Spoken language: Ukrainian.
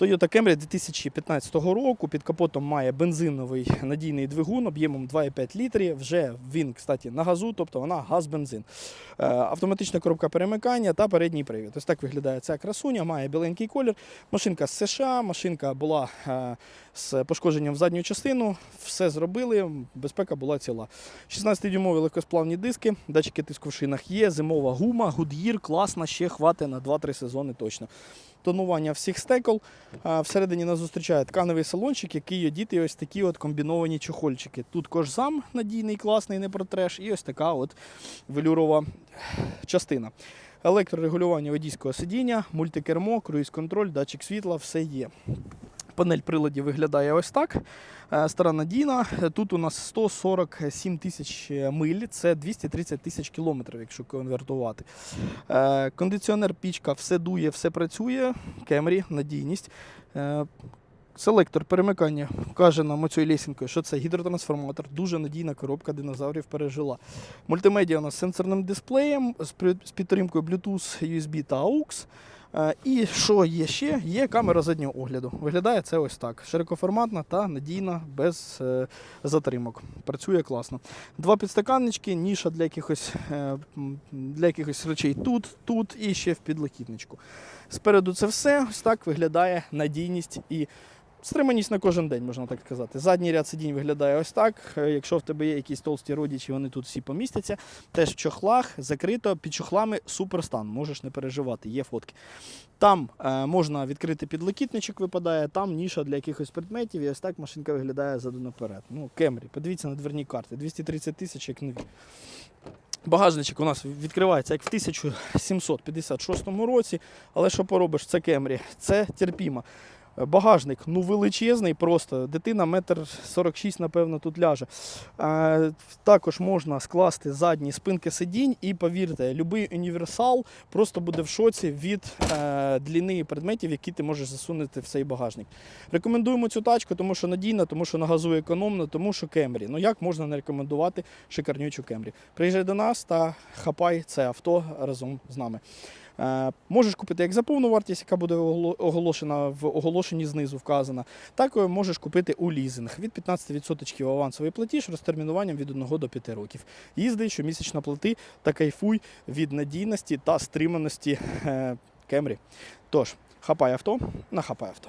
Toyota Camry 2015 року. Під капотом має бензиновий надійний двигун об'ємом 2,5 літрів. Вже він, кстати, на газу, тобто вона газ-бензин. Е, Автоматична коробка перемикання та передній привід. Ось так виглядає ця красуня, має біленький колір. Машинка з США, машинка була е, з пошкодженням в задню частину. Все зробили, безпека була ціла. 16-дюймові легкосплавні диски, датчики тиску в шинах є, зимова гума, Goodyear, класна, ще хватить на 2-3 сезони точно. Тонування всіх стекол. Всередині нас зустрічає тканевий салончик, який одіти ось такі от комбіновані чохольчики. Тут кожзам надійний, класний, не протреш, і ось така от велюрова частина. Електрорегулювання водійського сидіння, мультикермо, круїз-контроль, датчик світла, все є. Панель приладів виглядає ось так. Е, Стара надійна. Тут у нас 147 тисяч миль, це 230 тисяч кілометрів, якщо конвертувати. Е, Кондиціонер, пічка, все дує, все працює. Кемрі, надійність. Е, Селектор перемикання каже нам оцею лесінкою, що це гідротрансформатор, дуже надійна коробка динозаврів пережила. Мультимедіа у нас з сенсорним дисплеєм, з підтримкою Bluetooth, USB та AUX. Е, І що є ще? Є камера заднього огляду. Виглядає це ось так. Широкоформатна та надійна, без е, затримок. Працює класно. Два підстаканнички, ніша для якихось, е, для якихось речей тут, тут і ще в підлокітничку. Спереду це все. Ось так виглядає надійність і стриманість на кожен день, можна так сказати. Задній ряд сидінь виглядає ось так. Е, Якщо в тебе є якісь толсті родичі, вони тут всі помістяться. Теж в чохлах закрито, під чохлами суперстан. Можеш не переживати, є фотки. Там е, можна відкрити підлокітничок, випадає, там ніша для якихось предметів, і ось так машинка виглядає заду наперед. Ну, Кемрі, подивіться на дверні карти. 230 тисяч як нові. Багажничок у нас відкривається як в 1756 році, але що поробиш, це Кемрі, це терпімо. Багажник ну величезний, просто дитина метр 46, напевно, тут ляже. Е, також можна скласти задні спинки сидінь, і повірте, будь-який універсал просто буде в шоці від е, длини предметів, які ти можеш засунути в цей багажник. Рекомендуємо цю тачку, тому що надійна, тому що на газу економно, тому що Кемрі. Ну як можна не рекомендувати шикарнючу Кемрі? Приїжджай до нас та хапай це авто разом з нами. Е, Можеш купити як за повну вартість, яка буде оголошена в оголошенні знизу вказана, так можеш купити у лізинг від 15% авансовий платіж розтермінуванням від 1 до 5 років. Їзди щомісячно плати та кайфуй від надійності та стриманості е, Кемрі. Тож, хапай авто на хапай авто.